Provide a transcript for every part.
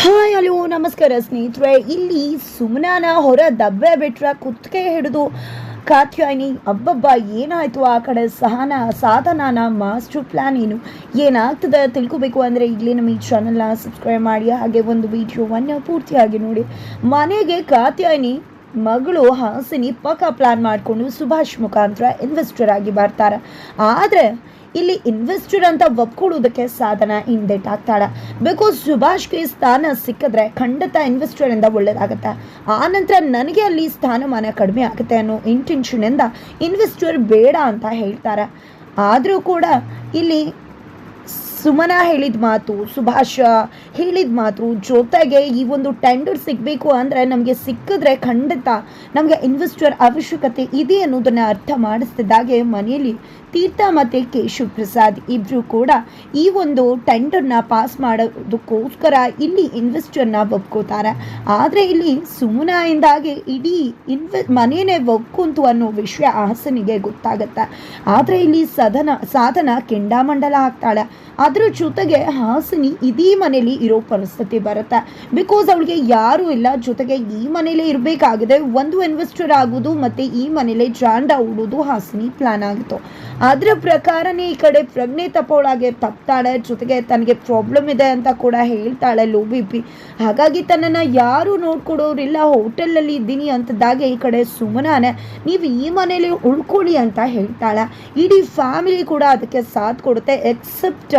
Hi hello ನಮಸ್ಕಾರ ಸ್ನೇಹಿತರೆ. ಇಲ್ಲಿ ಸುಮನಾನ ಹೊರ ದಬ್ಬೆ ಬಿಟ್ರ ಕುತ್ತಿಗೆ ಹಿಡಿದು ಕಾತ್ಯಾಯಿನಿ, ಅಬ್ಬಬ್ಬ, ಏನಾಯಿತು ಆ ಕಡೆ ಸಹನ, ಸಾಧನಾನ ಮಾಸ್ಟರ್ ಪ್ಲಾನ್ ಏನು? ಏನಾಗ್ತದೆ ತಿಳ್ಕೊಬೇಕು ಅಂದರೆ ಇಲ್ಲಿ ನಮ್ಮ ಈ ಚಾನಲ್ನ ಸಬ್ಸ್ಕ್ರೈಬ್ ಮಾಡಿ, ಹಾಗೆ ಒಂದು ವಿಡಿಯೋವನ್ನು ಪೂರ್ತಿಯಾಗಿ ನೋಡಿ. ಮನೆಗೆ ಕಾತ್ಯಾಯಿನಿ, ಮಗಳು ಹಾಸಿನಿ ಪಕ್ಕ ಪ್ಲಾನ್ ಮಾಡಿಕೊಂಡು ಸುಭಾಷ್ ಮುಖಾಂತರ ಇನ್ವೆಸ್ಟರ್ ಆಗಿ ಬರ್ತಾರೆ. ಆದರೆ ಇಲ್ಲಿ ಇನ್ವೆಸ್ಟರ್ ಅಂತ ಒಪ್ಕೊಳ್ಳೋದಕ್ಕೆ ಸಾಧನ ಹಿಂದೆಟ್ಟಾಗ್ತಾಳೆ ಬಿಕಾಸ್ ಸುಭಾಷ್ಗೆ ಸ್ಥಾನ ಸಿಕ್ಕಿದ್ರೆ ಖಂಡಿತ ಇನ್ವೆಸ್ಟರ್ ಇಂದ ಒಳ್ಳೇದಾಗುತ್ತೆ. ಆ ನಂತರ ನನಗೆ ಅಲ್ಲಿ ಸ್ಥಾನಮಾನ ಕಡಿಮೆ ಆಗುತ್ತೆ ಅನ್ನೋ ಇಂಟೆನ್ಷನಿಂದ ಇನ್ವೆಸ್ಟರ್ ಬೇಡ ಅಂತ ಹೇಳ್ತಾರೆ. ಆದರೂ ಕೂಡ ಇಲ್ಲಿ ಸುಮನ ಹೇಳಿದ ಮಾತು, ಸುಭಾಷ ಹೇಳಿದ ಮಾತು ಜೊತೆಗೆ ಈ ಒಂದು ಟೆಂಡರ್ ಸಿಗಬೇಕು ಅಂದರೆ ನಮಗೆ ಸಿಕ್ಕಿದ್ರೆ ಖಂಡಿತ ನಮಗೆ ಇನ್ವೆಸ್ಟರ್ ಅವಶ್ಯಕತೆ ಇದೆ ಅನ್ನೋದನ್ನು ಅರ್ಥ ಮಾಡಿಸ್ತಿದ್ದಾಗೆ ಮನೆಯಲ್ಲಿ ತೀರ್ಥ ಮತ್ತು ಕೇಶವ್ ಪ್ರಸಾದ್ ಇಬ್ಬರು ಕೂಡ ಈ ಒಂದು ಟೆಂಡರ್ನ ಪಾಸ್ ಮಾಡೋದಕ್ಕೋಸ್ಕರ ಇಲ್ಲಿ ಇನ್ವೆಸ್ಟರ್ನ ಒಪ್ಕೋತಾರೆ. ಆದರೆ ಇಲ್ಲಿ ಸುಮನಾಯಿಂದಾಗಿ ಇಡೀ ಇನ್ವೆ ಮನೆಯೇ ಒಪ್ಕೊಂತು ಅನ್ನೋ ವಿಷಯ ಹಾಸನಿಗೆ ಗೊತ್ತಾಗುತ್ತೆ. ಆದರೆ ಇಲ್ಲಿ ಸದನ ಸಾಧನ ಕೆಂಡಾಮಂಡಲ ಆಗ್ತಾಳೆ. ಅದ್ರ ಜೊತೆಗೆ ಹಾಸಿನಿ ಇದೀ ಮನೇಲಿ ಇರೋ ಪರಿಸ್ಥಿತಿ ಬರುತ್ತೆ. ಬಿಕಾಸ್ ಅವಳಿಗೆ ಯಾರೂ ಇಲ್ಲ, ಜೊತೆಗೆ ಈ ಮನೇಲೇ ಇರಬೇಕಾಗಿದೆ. ಒಂದು ಇನ್ವೆಸ್ಟರ್ ಆಗೋದು ಮತ್ತು ಈ ಮನೇಲೆ ಜಾಂಡ ಉಡೋದು ಹಾಸಿನಿ ಪ್ಲಾನ್ ಆಗಿತ್ತು. ಅದರ ಪ್ರಕಾರನೇ ಈ ಕಡೆ ಪ್ರಜ್ಞೆ ತಪ್ಪೋಳಾಗೆ ತಪ್ತಾಳೆ, ಜೊತೆಗೆ ತನಗೆ ಪ್ರಾಬ್ಲಮ್ ಇದೆ ಅಂತ ಕೂಡ ಹೇಳ್ತಾಳೆ ಲೋ ಬಿ ಪಿ ಹಾಗಾಗಿ ತನ್ನನ್ನು ಯಾರು ನೋಡ್ಕೊಡೋರಿಲ್ಲ ಹೋಟೆಲಲ್ಲಿ ಇದ್ದೀನಿ ಅಂತದಾಗೆ ಈ ಕಡೆ ಸುಮನಾನೆ. ನೀವು ಈ ಮನೇಲಿ ಉಳ್ಕೊಳ್ಳಿ ಅಂತ ಹೇಳ್ತಾಳೆ. ಇಡೀ ಫ್ಯಾಮಿಲಿ ಕೂಡ ಅದಕ್ಕೆ ಸಾಥ್ ಕೊಡುತ್ತೆ ಎಕ್ಸೆಪ್ಟ್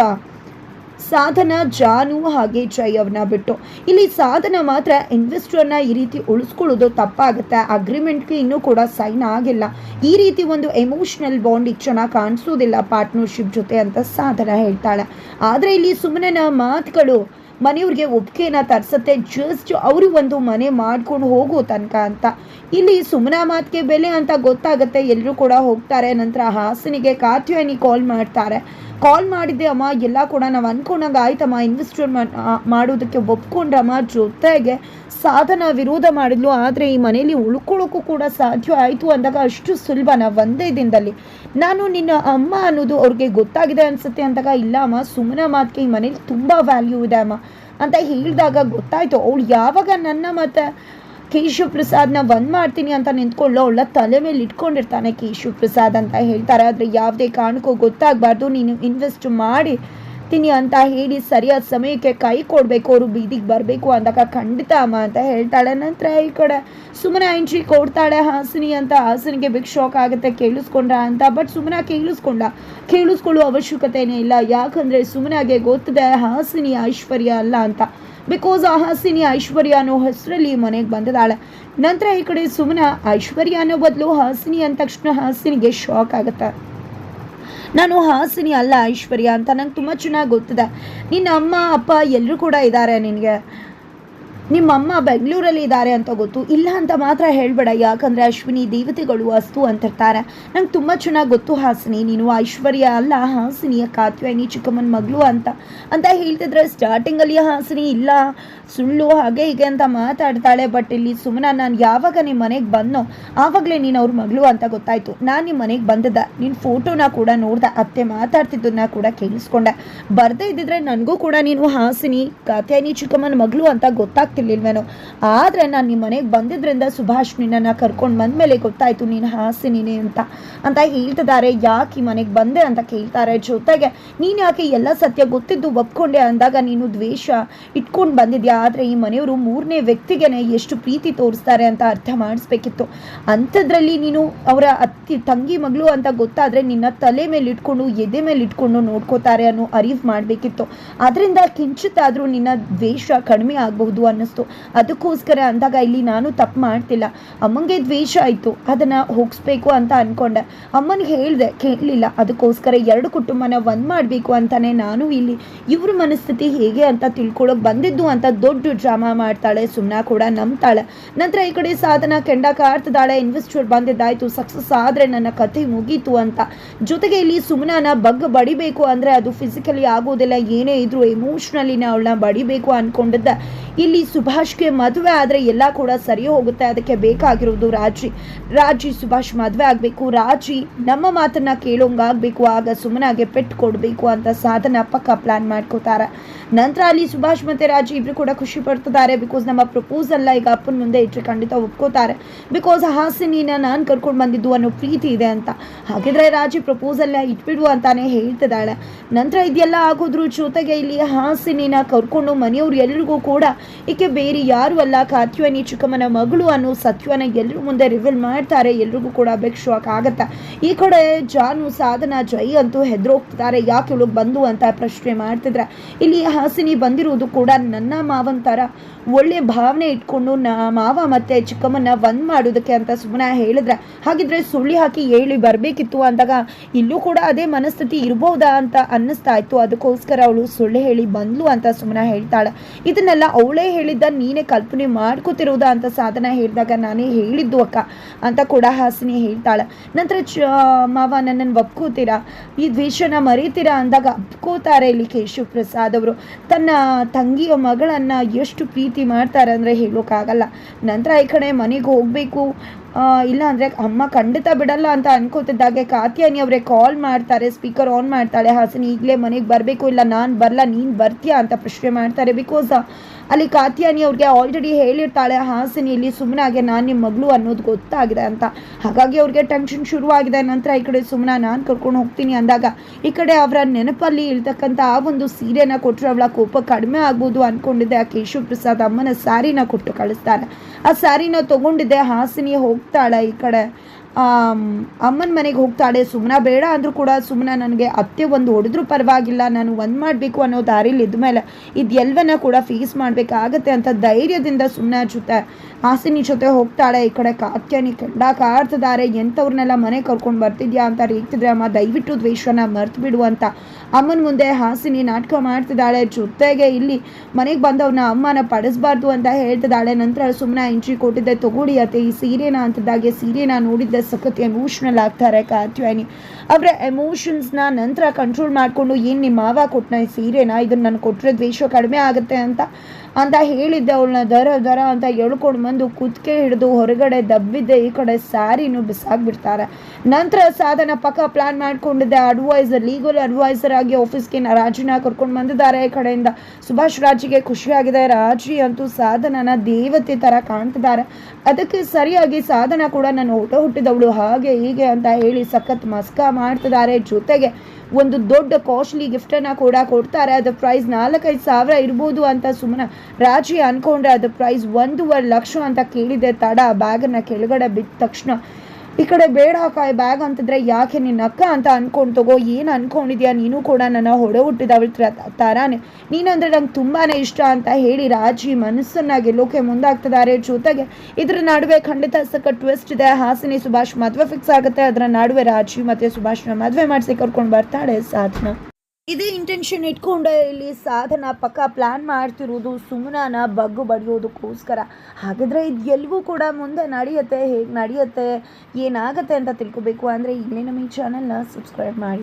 ಸಾಧನ ಜಾನು ಹಾಗೆ ಜೈ ಅವ್ರನ್ನ ಬಿಟ್ಟು. ಇಲ್ಲಿ ಸಾಧನ ಮಾತ್ರ ಇನ್ವೆಸ್ಟರ್ನ ಈ ರೀತಿ ಉಳಿಸ್ಕೊಳ್ಳೋದು ತಪ್ಪಾಗುತ್ತೆ. ಅಗ್ರಿಮೆಂಟ್ಗೆ ಇನ್ನೂ ಕೂಡ ಸೈನ್ ಆಗಿಲ್ಲ. ಈ ರೀತಿ ಒಂದು ಎಮೋಷನಲ್ ಬಾಂಡ್ ಈಗ ಚೆನ್ನಾಗಿ ಕಾಣಿಸೋದಿಲ್ಲ ಪಾರ್ಟ್ನರ್ಶಿಪ್ ಜೊತೆ ಅಂತ ಸಾಧನ ಹೇಳ್ತಾಳೆ. ಆದರೆ ಇಲ್ಲಿ ಸುಮ್ಮನೆ ಮಾತುಗಳು ಮನೆಯವ್ರಿಗೆ ಒಪ್ಪಿಗೆನ ತರಿಸುತ್ತೆ. ಜಸ್ಟ್ ಅವರು ಒಂದು ಮನೆ ಮಾಡ್ಕೊಂಡು ಹೋಗೋ ತನಕ ಅಂತ. ಇಲ್ಲಿ ಸುಮ್ಮನ ಮಾತಿಗೆ ಬೆಲೆ ಅಂತ ಗೊತ್ತಾಗುತ್ತೆ. ಎಲ್ಲರೂ ಕೂಡ ಹೋಗ್ತಾರೆ. ನಂತರ ಹಾಸನಿಗೆ ಕಾತ್ಯಾಯನಿ ಕಾಲ್ ಮಾಡ್ತಾರೆ. ಕಾಲ್ ಮಾಡಿದ್ದೆ, ಅಮ್ಮ, ಎಲ್ಲ ಕೂಡ ನಾವು ಅಂದ್ಕೊಂಡಂಗೆ ಆಯ್ತಮ್ಮ ಇನ್ವೆಸ್ಟ್ಮೆಂಟ್ ಮಾಡೋದಕ್ಕೆ ಒಪ್ಕೊಂಡ್ರಮ್ಮ ಜೊತೆಗೆ ಸಾಧನ ವಿರೋಧ ಮಾಡಿದ್ಲು. ಆದರೆ ಈ ಮನೆಯಲ್ಲಿ ಉಳ್ಕೊಳ್ಳೋಕ್ಕೂ ಕೂಡ ಸಾಧ್ಯ ಆಯಿತು ಅಂದಾಗ ಅಷ್ಟು ಸುಲಭನ ಒಂದೇ ದಿನದಲ್ಲಿ ನಾನು ನಿನ್ನ ಅಮ್ಮ ಅನ್ನೋದು ಅವ್ರಿಗೆ ಗೊತ್ತಾಗಿದೆ ಅನ್ಸುತ್ತೆ ಅಂದಾಗ, ಇಲ್ಲ, ಅಮ್ಮ ಸುಮ್ಮನೆ ಮಾತಿಗೆ ಈ ಮನೇಲಿ ತುಂಬ ವ್ಯಾಲ್ಯೂ ಇದೆ, ಅಮ್ಮ. ಅಂತ ಹೇಳಿದಾಗ ಗೊತ್ತಾಯ್ತು. ಅವಳು ಯಾವಾಗ ನನ್ನ ಮತ್ತು ಕೇಶವ್ ಪ್ರಸಾದ್ನ ಒಂದು ಮಾಡ್ತೀನಿ ಅಂತ ನಿಂತ್ಕೊಂಡು ಅವಳ ತಲೆ ಮೇಲೆ ಇಟ್ಕೊಂಡಿರ್ತಾನೆ ಕೇಶವ್ ಪ್ರಸಾದ್ ಅಂತ ಹೇಳ್ತಾರೆ. ಆದರೆ ಯಾವುದೇ ಕಾರಣಕ್ಕೂ ಗೊತ್ತಾಗಬಾರ್ದು. ನೀನು ಇನ್ವೆಸ್ಟ್ ಮಾಡಿ ತಿನಿ ಅಂತ ಹೇಳಿ ಸರಿಯಾದ ಸಮಯಕ್ಕೆ ಕೈ ಕೊಡಬೇಕು. ಅವರು ಬೀದಿಗೆ ಬರಬೇಕು ಅಂದಾಗ ಖಂಡಿತ ಅಮ್ಮ ಅಂತ ಹೇಳ್ತಾಳೆ. ನಂತರ ಈ ಕಡೆ ಸುಮ್ಮನೆ ಎಂಟ್ರಿ ಕೊಡ್ತಾಳೆ. ಹಾಸಿನಿ ಅಂತ ಹಾಸನಿಗೆ ಬಿಗ್ ಶಾಕ್ ಆಗುತ್ತೆ. ಕೇಳಿಸ್ಕೊಂಡ್ರ ಅಂತ. ಬಟ್ ಸುಮ್ಮನೆ ಕೇಳಿಸ್ಕೊಂಡ. ಕೇಳಿಸ್ಕೊಳ್ಳೋ ಅವಶ್ಯಕತೆನೇ ಇಲ್ಲ. ಯಾಕಂದರೆ ಸುಮ್ಮನೆಗೆ ಗೊತ್ತಿದೆ ಹಾಸಿನಿ ಐಶ್ವರ್ಯ ಅಲ್ಲ ಅಂತ. ಬಿಕಾಸ್ ಆ ಹಾಸಿನಿ ಐಶ್ವರ್ಯ ಅನ್ನೋ ಹೆಸರಲ್ಲಿ ಮನೆಗೆ ಬಂದಿದ್ದಾಳೆ. ನಂತರ ಈ ಕಡೆ ಸುಮ್ಮನ ಐಶ್ವರ್ಯ ಅನ್ನೋ ಬದಲು ಹಾಸಿನಿ ಅಂದ ತಕ್ಷಣ ಹಾಸಿನಿಗೆ ಶಾಕ್ ಆಗುತ್ತೆ. ನಾನು ಹಾಸಿನಿ ಅಲ್ಲ ಐಶ್ವರ್ಯ ಅಂತ ನಂಗೆ ತುಂಬ ಚೆನ್ನಾಗಿ ಗೊತ್ತಿದೆ. ನಿನ್ನ ಅಮ್ಮ, ಅಪ್ಪ ಎಲ್ಲರೂ ಕೂಡ ಇದ್ದಾರೆ ನಿನಗೆ. ನಿಮ್ಮ ಅಮ್ಮ ಬೆಂಗಳೂರಲ್ಲಿ ಇದ್ದಾರೆ ಅಂತ ಗೊತ್ತು. ಇಲ್ಲ ಅಂತ ಮಾತ್ರ ಹೇಳಬೇಡ. ಯಾಕಂದರೆ ಅಶ್ವಿನಿ ದೇವತೆಗಳು ಅಸ್ತು ಅಂತಿರ್ತಾರೆ. ನಂಗೆ ತುಂಬ ಚೆನ್ನಾಗಿ ಗೊತ್ತು ಹಾಸಿನಿ. ನೀನು ಐಶ್ವರ್ಯ ಅಲ್ಲ ಹಾಸಿನಿಯ ಕಾತ್ಯಾಯಿನಿ ಚಿಕ್ಕಮ್ಮನ ಮಗಳು ಅಂತ. ಅಂತ ಹೇಳ್ತಿದ್ರೆ ಸ್ಟಾರ್ಟಿಂಗಲ್ಲಿ ಹಾಸಿನಿ ಇಲ್ಲ, ಸುಳ್ಳು ಹಾಗೆ ಹೀಗೆ ಅಂತ ಮಾತಾಡ್ತಾಳೆ. ಬಟ್ ಇಲ್ಲಿ ಸುಮ್ಮನ ನಾನು ಯಾವಾಗ ನಿಮ್ಮ ಮನೆಗೆ ಬಂದೋ ಆವಾಗಲೇ ನೀನು ಅವ್ರ ಮಗಳು ಅಂತ ಗೊತ್ತಾಯಿತು. ನಾನು ನಿಮ್ಮ ಮನೆಗೆ ಬಂದದ ನಿನ್ನ ಫೋಟೋನ ಕೂಡ ನೋಡ್ದೆ. ಅತ್ತೆ ಮಾತಾಡ್ತಿದ್ದನ್ನ ಕೂಡ ಕೇಳಿಸ್ಕೊಂಡೆ. ಬರ್ದೇ ಇದ್ದಿದ್ರೆ ನನಗೂ ಕೂಡ ನೀನು ಹಾಸಿನಿ, ಕಾತ್ಯಾಯಿನಿ ಚಿಕ್ಕಮ್ಮನ ಮಗಳು ಅಂತ ಗೊತ್ತಾಗ್ತಿರ್ಲಿಲ್ವೇನೋ ಆದರೆ ನಾನು ನಿಮ್ಮ ಮನೆಗೆ ಬಂದಿದ್ರಿಂದ ಸುಭಾಷ್ ನಿನ್ನನ್ನು ಕರ್ಕೊಂಡು ಬಂದಮೇಲೆ ಗೊತ್ತಾಯಿತು ನೀನು ಹಾಸಿನಿನೇ ಅಂತ. ಅಂತ ಹೇಳ್ತಿದ್ದಾರೆ ಯಾಕೆ ಈ ಮನೆಗೆ ಬಂದೆ ಅಂತ ಕೇಳ್ತಾರೆ. ಜೊತೆಗೆ ನೀನು ಯಾಕೆ ಎಲ್ಲ ಸತ್ಯ ಗೊತ್ತಿದ್ದು ಒಪ್ಕೊಂಡೆ ಅಂದಾಗ ನೀನು ದ್ವೇಷ ಇಟ್ಕೊಂಡು ಬಂದಿದ್ಯಾ? ಆದರೆ ಈ ಮನೆಯವರು ಮೂರನೇ ವ್ಯಕ್ತಿಗೆನೆ ಎಷ್ಟು ಪ್ರೀತಿ ತೋರಿಸ್ತಾರೆ ಅಂತ ಅರ್ಥ ಮಾಡಿಸ್ಬೇಕಿತ್ತು. ಅಂಥದ್ರಲ್ಲಿ ನೀನು ಅವರ ಅತ್ತಿ, ತಂಗಿ, ಮಗಳು ಅಂತ ಗೊತ್ತಾದರೆ ನಿನ್ನ ತಲೆ ಮೇಲೆ ಇಟ್ಕೊಂಡು, ಎದೆ ಮೇಲೆ ಇಟ್ಕೊಂಡು ನೋಡ್ಕೋತಾರೆ ಅನ್ನೋ ಅರಿವು ಮಾಡಬೇಕಿತ್ತು. ಅದರಿಂದ ಕಿಂಚಿತ್ತಾದರೂ ನಿನ್ನ ದ್ವೇಷ ಕಡಿಮೆ ಆಗಬಹುದು ಅನ್ನಿಸ್ತು. ಅದಕ್ಕೋಸ್ಕರ ಅಂದಾಗ ಇಲ್ಲಿ ನಾನು ತಪ್ಪು ಮಾಡ್ತಿಲ್ಲ. ಅಮ್ಮಂಗೆ ದ್ವೇಷ ಆಯಿತು. ಅದನ್ನು ಹೋಗಿಸ್ಬೇಕು ಅಂತ ಅಂದ್ಕೊಂಡೆ ಅಮ್ಮನಿಗೆ ಹೇಳಿದೆ ಕೇಳಲಿಲ್ಲ ಅದಕ್ಕೋಸ್ಕರ ಎರಡು ಕುಟುಂಬನ ಒಂದು ಮಾಡಬೇಕು ಅಂತಲೇ ನಾನು ಇಲ್ಲಿ. ಇವ್ರ ಮನಸ್ಥಿತಿ ಹೇಗೆ ಅಂತ ತಿಳ್ಕೊಳ್ಳೋಕೆ ಬಂದಿದ್ದು ಅಂತ ದೊಡ್ಡ ಡ್ರಾಮಾ ಮಾಡ್ತಾಳೆ ಸುಮ್ಮನೆ ಕೂಡ ನಂಬ್ತಾಳೆ. ನಂತರ ಈ ಕಡೆ ಸಾಧನ ಕೆಂಡ ಆಡ್ತಿದ್ದಾಳೆ ಇನ್ವೆಸ್ಟರ್ ಬಂದಿದ್ದಾಯಿತು, ಸಕ್ಸಸ್ ಆದರೆ ನನ್ನ ಕಥೆ ಮುಗೀತು ಅಂತ. ಜೊತೆಗೆ ಇಲ್ಲಿ ಸುಮ್ಮನ ಬಗ್ ಬಡಿಬೇಕು ಅಂದರೆ ಅದು ಫಿಸಿಕಲಿ ಆಗೋದಿಲ್ಲ. ಏನೇ ಇದ್ರೂ ಎಮೋಷ್ನಲಿ ಅವಳನ್ನ ಬಡಿಬೇಕು ಅಂದ್ಕೊಂಡಿದ್ದ ಇಲ್ಲಿ ಸುಭಾಷ್ಗೆ ಮದುವೆ ಆದರೆ ಎಲ್ಲ ಕೂಡ ಸರಿ ಹೋಗುತ್ತೆ, ಅದಕ್ಕೆ ಬೇಕಾಗಿರೋದು ರಾಜಿ. ರಾಜಿ, ಸುಭಾಷ್ ಮದುವೆ ಆಗಬೇಕು. ರಾಜಿ ನಮ್ಮ ಮಾತನ್ನ ಕೇಳೋಂಗಾಗಬೇಕು ಆಗ ಸುಮ್ಮನಾಗೆ ಪೆಟ್ಟು ಕೊಡಬೇಕು ಅಂತ ಸಾಧನ ಪಕ್ಕ ಪ್ಲಾನ್ ಮಾಡ್ಕೋತಾರೆ. ನಂತರ ಅಲ್ಲಿ ಸುಭಾಷ್ ಮತ್ತೆ ರಾಜಿ ಇಬ್ಬರು ಕೂಡ ಖುಷಿ ಪಡ್ತಿದ್ದಾರೆ. ಬಿಕಾಸ್ ನಮ್ಮ ಪ್ರಪೋಸಲ್ಲ ಈಗ ಅಪ್ಪನ ಮುಂದೆ ಇಟ್ಟರೆ ಖಂಡಿತ ಒಪ್ಕೋತಾರೆ. ಬಿಕಾಸ್ ಹಾಸಿನಿನ ನಾನು ಕರ್ಕೊಂಡು ಬಂದಿದ್ದು ಅನ್ನೋ ಪ್ರೀತಿ ಇದೆ ಅಂತ. ಹಾಗಿದ್ರೆ ರಾಜಿ ಪ್ರಪೋಸಲ್ನ ಇಟ್ಬಿಡು ಅಂತಾನೆ ಹೇಳ್ತಿದ್ದಾಳೆ. ನಂತರ ಇದೆಲ್ಲ ಆಗೋದ್ರ ಜೊತೆಗೆ ಇಲ್ಲಿ ಹಾಸಿನಿನ ಕರ್ಕೊಂಡು ಮನೆಯವ್ರು ಎಲ್ರಿಗೂ ಕೂಡ, ಈಕೆ ಬೇರೆ ಯಾರು ಅಲ್ಲ. ಕಾತ್ಯವನಿ ಚಿಕ್ಕಮ್ಮನ ಮಗಳು ಅನ್ನೋ ಸತ್ಯವನ್ನ ಎಲ್ಲರೂ ಮುಂದೆ ರಿವೀಲ್ ಮಾಡ್ತಾರೆ. ಎಲ್ರಿಗೂ ಕೂಡ ಬೆಕ್ ಆಗತ್ತೆ ಈ ಕಡೆ ಜಾನು, ಸಾಧನ ಜೈ ಅಂತೂ ಹೆದರೋಗ್ತಿದ್ದಾರೆ. ಯಾಕೆ ಇವಳು ಬಂದು ಅಂತ ಪ್ರಶ್ನೆ ಮಾಡ್ತಿದ್ರೆ? ಇಲ್ಲಿ ಹಾಸಿನಿ ಬಂದಿರೋದು ಕೂಡ ನನ್ನ ಮಾವನ್ ಥರ ಒಳ್ಳೆ ಭಾವನೆ ಇಟ್ಕೊಂಡು ನಾ ಮಾವ ಮತ್ತೆ ಚಿಕ್ಕಮ್ಮನ ಒಂದ್ ಮಾಡೋದಕ್ಕೆ ಅಂತ ಸುಮ್ಮನೆ ಹೇಳಿದ್ರೆ. ಹಾಗಿದ್ರೆ ಸುಳ್ಳಿ ಹಾಕಿ ಹೇಳಿ ಬರಬೇಕಿತ್ತು ಅಂದಾಗ ಇಲ್ಲೂ ಕೂಡ ಅದೇ ಮನಸ್ಥಿತಿ ಇರ್ಬೋದಾ ಅಂತ ಅನ್ನಿಸ್ತಾ ಇತ್ತು. ಅದಕ್ಕೋಸ್ಕರ ಅವಳು ಸುಳ್ಳು ಹೇಳಿ ಬಂದ್ಲು ಅಂತ ಸುಮ್ಮನೆ ಹೇಳ್ತಾಳೆ. ಇದನ್ನೆಲ್ಲ ಅವಳೇ ಹೇಳಿದ್ದ, ನೀನೇ ಕಲ್ಪನೆ ಮಾಡ್ಕೋತಿರುವುದ ಅಂತ ಸಾಧನ ಹೇಳಿದಾಗ ನಾನೇ ಹೇಳಿದ್ದು ಅಕ್ಕ ಅಂತ ಕೂಡ ಹಾಸಿನಿ ಹೇಳ್ತಾಳೆ. ನಂತರ ಚ, ಮಾವ ನನ್ನನ್ನು ಒಪ್ಕೋತೀರಾ? ಈ ದ್ವೇಷನ ಮರೀತೀರಾ ಅಂದಾಗ ಒಪ್ಕೋತಾರೆ ಇಲ್ಲಿ ಕೇಶವ್ ಪ್ರಸಾದ್ ಅವರು. ತನ್ನ ತಂಗಿಯ ಮಗಳನ್ನ ಎಷ್ಟು ಪ್ರೀತಿ ಮಾಡ್ತಾರೆ ಅಂದರೆ ಹೇಳೋಕ್ಕಾಗಲ್ಲ ನಂತರ ಈ ಕಡೆ ಮನೆಗೆ ಹೋಗಬೇಕು. ಇಲ್ಲ ಅಂದರೆ ಅಮ್ಮ ಖಂಡಿತ ಬಿಡಲ್ಲ ಅಂತ ಅನ್ಕೋತಿದ್ದಾಗೆ ಕಾತ್ಯಾನಿ ಅವರೇ ಕಾಲ್ ಮಾಡ್ತಾರೆ ಸ್ಪೀಕರ್ ಆನ್ ಮಾಡ್ತಾಳೆ. ಹಾಸನಿ ಈಗಲೇ ಮನೆಗೆ ಬರಬೇಕು, ಇಲ್ಲ ನಾನು ಬರಲ್ಲ ನೀನು ಬರ್ತೀಯಾ ಅಂತ ಪ್ರಶ್ನೆ ಮಾಡ್ತಾರೆ ಬಿಕಾಸ್ ಅಲ್ಲಿ ಕಾತ್ಯಾನಿ ಅವ್ರಿಗೆ ಆಲ್ರೆಡಿ ಹೇಳಿರ್ತಾಳೆ ಹಾಸನಿಯಲ್ಲಿ ಸುಮ್ಮನಾಗೆ ನಾನು ನಿಮ್ಮ ಮಗಳು ಅನ್ನೋದು ಗೊತ್ತಾಗಿದೆ ಅಂತ. ಹಾಗಾಗಿ ಅವ್ರಿಗೆ ಟೆನ್ಷನ್ ಶುರುವಾಗಿದೆ. ನಂತರ ಈ ಕಡೆ ಸುಮ್ಮನ ನಾನು ಕರ್ಕೊಂಡು ಹೋಗ್ತೀನಿ ಅಂದಾಗ, ಈ ಕಡೆ ಅವರ ನೆನಪಲ್ಲಿ ಇರ್ತಕ್ಕಂಥ ಆ ಒಂದು ಸೀರೆನ ಕೊಟ್ಟರೆ ಅವಳ ಕೋಪ ಕಡಿಮೆ ಆಗ್ಬೋದು ಅಂದ್ಕೊಂಡಿದ್ದೆ ಆ ಕೇಶವ ಪ್ರಸಾದ್ ಅಮ್ಮನ ಸ್ಯಾರಿನ ಕೊಟ್ಟು ಕಳಿಸ್ತಾನೆ. ಆ ಸ್ಯಾರಿನ ತೊಗೊಂಡಿದ್ದೆ. ಹಾಸಿನಿ ಹೋಗ್ತಾಳೆ ಈ ಕಡೆ. ಅಮ್ಮನ ಮನೆಗೆ ಹೋಗ್ತಾಳೆ. ಸುಮ್ಮನ ಬೇಡ ಅಂದರೂ ಕೂಡ ಸುಮ್ಮನೆ ನನಗೆ ಅತ್ತೆ ಒಂದು ಹೊಡೆದ್ರು ಪರವಾಗಿಲ್ಲ. ನಾನು ಒಂದು ಮಾಡಬೇಕು ಅನ್ನೋ ದಾರಿಲಿ ಇದ್ಮೇಲೆ ಇದೆಲ್ಲವನ್ನ ಕೂಡ ಫೇಸ್ ಮಾಡಬೇಕಾಗತ್ತೆ ಅಂತ ಧೈರ್ಯದಿಂದ ಸುಮ್ಮನೆ ಜೊತೆ ಹಾಸಿನಿ ಜೊತೆ ಹೋಗ್ತಾಳೆ. ಈ ಕಡೆ ಕಾತ್ಯಾನಿ ಕಂಡ ಕಾಡ್ತಿದ್ದಾರೆ ಎಂಥವ್ರನ್ನೆಲ್ಲ ಮನೆ ಕರ್ಕೊಂಡು ಬರ್ತಿದ್ಯಾ ಅಂತ ರೇಗ್ತಿದ್ರೆ, ಅಮ್ಮ, ದಯವಿಟ್ಟು ದ್ವೇಷನ ಮರ್ತು ಬಿಡು ಅಂತ ಅಮ್ಮನ ಮುಂದೆ ಹಾಸಿನಿ ನಾಟಕ ಮಾಡ್ತಿದ್ದಾಳೆ ಜೊತೆಗೆ ಇಲ್ಲಿ ಮನೆಗೆ ಬಂದವ್ರನ್ನ ಅಮ್ಮನ ಪಡಿಸ್ಬಾರ್ದು ಅಂತ ಹೇಳ್ತಿದ್ದಾಳೆ ನಂತರ ಸುಮ್ಮನೆ ಎಂಟ್ರಿ ಕೊಟ್ಟಿದ್ದೆ. ತಗೊಳ್ಳಿ ಅತ್ತೆ, ಈ ಸೀರೆನ ಅಂತಿದ್ದಾಗೆ ಸೀರೆನ ನೋಡಿದ್ದೆ. ಸಖತ್ ಎಮೋಷ್ನಲ್ ಆಗ್ತಾರೆ ಕಾತ್ಯಾಯಿನಿ ಅವರ ಎಮೋಷನ್ಸ್ನ ನಂತರ ಕಂಟ್ರೋಲ್ ಮಾಡಿಕೊಂಡು ಏನು ನಿಮ್ಮ ಮಾವ ಕೊಟ್ಟನ ಸೀರೆನ, ಇದನ್ನು ನಾನು ಕೊಟ್ಟರೆ ದ್ವೇಷ ಕಡಿಮೆ ಆಗುತ್ತೆ ಅಂತ ಅಂತ ಹೇಳಿದ್ದೆ ಅವಳನ್ನ, ದರ ದರ ಅಂತ ಎಳ್ಕೊಂಡು ಬಂದು ಕುತ್ಕೆ ಹಿಡಿದು ಹೊರಗಡೆ ದಬ್ಬಿದ್ದೆ. ಈ ಕಡೆ ಸ್ಯಾರಿನೂ ಬಿಸಾಕ್ಬಿಡ್ತಾರೆ. ನಂತರ ಸಾಧನ ಪಕ್ಕ ಪ್ಲಾನ್ ಮಾಡ್ಕೊಂಡಿದ್ದೆ. ಅಡ್ವೈಸರ್ ಲೀಗಲ್ ಅಡ್ವೈಸರ್ ಆಗಿ ಆಫೀಸ್ಗೆ ರಾಜಿನ ಕರ್ಕೊಂಡು ಬಂದಿದ್ದಾರೆ. ಈ ಕಡೆಯಿಂದ ಸುಭಾಷ್ ರಾಜಿಗೆ ಖುಷಿಯಾಗಿದೆ. ರಾಜಿ ಅಂತೂ ಸಾಧನನ ದೇವತೆ ಥರ ಕಾಣ್ತಿದ್ದಾರೆ. ಅದಕ್ಕೆ ಸರಿಯಾಗಿ ಸಾಧನ ಕೂಡ ನಾನು ಊಟ ಹುಟ್ಟಿದವಳು. ಹಾಗೆ ಹೀಗೆ ಅಂತ ಹೇಳಿ ಸಖತ್ ಮಸ್ಕ ಮಾಡ್ತಿದ್ದಾರೆ. ಜೊತೆಗೆ ಒಂದು ದೊಡ್ಡ ಕಾಸ್ಟ್ಲಿ ಗಿಫ್ಟನ್ನು ಕೂಡ ಕೊಡ್ತಾರೆ. ಅದ್ರ ಪ್ರೈಸ್ ನಾಲ್ಕೈದು ಸಾವಿರ ಇರ್ಬೋದು ಅಂತ ಸುಮ್ಮನೆ ರಾಜಿ ಅನ್ಕೊಂಡ್ರೆ ಅದ್ರ ಪ್ರೈಸ್ ಒಂದೂವರೆ ಲಕ್ಷ ಅಂತ ಕೇಳಿದೆ ತಡ. ಬ್ಯಾಗನ್ನು ಕೆಳಗಡೆ ಬಿದ್ದ ತಕ್ಷಣ ಈ ಕಡೆ ಬೇಡ ಅಕ್ಕ ಈ ಬ್ಯಾಗ್ ಅಂತಿದ್ರೆ ಯಾಕೆ ನಿನ್ನ ಅಕ್ಕ ಅಂತ ಅನ್ಕೊಂಡು ತಗೋ, ಏನು ಅನ್ಕೊಂಡಿದ್ಯಾ? ನೀನು ಕೂಡ ನನ್ನ ಹೊಡೆ ಹುಟ್ಟಿದವಳ ಥರಾನೇ ನೀನಂದ್ರೆ ನಂಗೆ ತುಂಬಾನೇ ಇಷ್ಟ ಅಂತ ಹೇಳಿ ರಾಜಿ ಮನಸ್ಸನ್ನ ಗೆಲ್ಲೋಕೆ ಮುಂದಾಗ್ತಿದ್ದಾರೆ. ಜೊತೆಗೆ ಇದ್ರ ನಡುವೆ ಖಂಡಿತ ಸಕ್ಕ ಟ್ವಿಸ್ಟ್ ಇದೆ. ಹಾಸಿನಿ ಸುಭಾಷ್ ಮದುವೆ ಫಿಕ್ಸ್ ಆಗುತ್ತೆ. ಅದರ ನಡುವೆ ರಾಜಿ ಮತ್ತೆ ಸುಭಾಷ್ನ ಮದುವೆ ಮಾಡಿಸಿ ಕರ್ಕೊಂಡು ಬರ್ತಾಳೆ ಸಾಧನ ಇದೇ ಇಂಟೆನ್ಷನ್ ಇಟ್ಕೊಂಡು ಇಲ್ಲಿ ಸಾಧನ ಪಕ್ಕ ಪ್ಲ್ಯಾನ್ ಮಾಡ್ತಿರೋದು ಸುಮ್ಮನ ಬಗ್ಗು ಬಡಿಯೋದಕ್ಕೋಸ್ಕರ. ಹಾಗಾದರೆ ಇದು ಎಲ್ಲವೂ ಕೂಡ ಮುಂದೆ ನಡೆಯುತ್ತೆ, ಹೇಗೆ ನಡೆಯುತ್ತೆ, ಏನಾಗುತ್ತೆ ಅಂತ ತಿಳ್ಕೊಬೇಕು. ಅಂದರೆ ಈಗಲೇ ನಮ್ಮ ಈ ಚಾನಲ್ನ ಸಬ್ಸ್ಕ್ರೈಬ್ ಮಾಡಿ.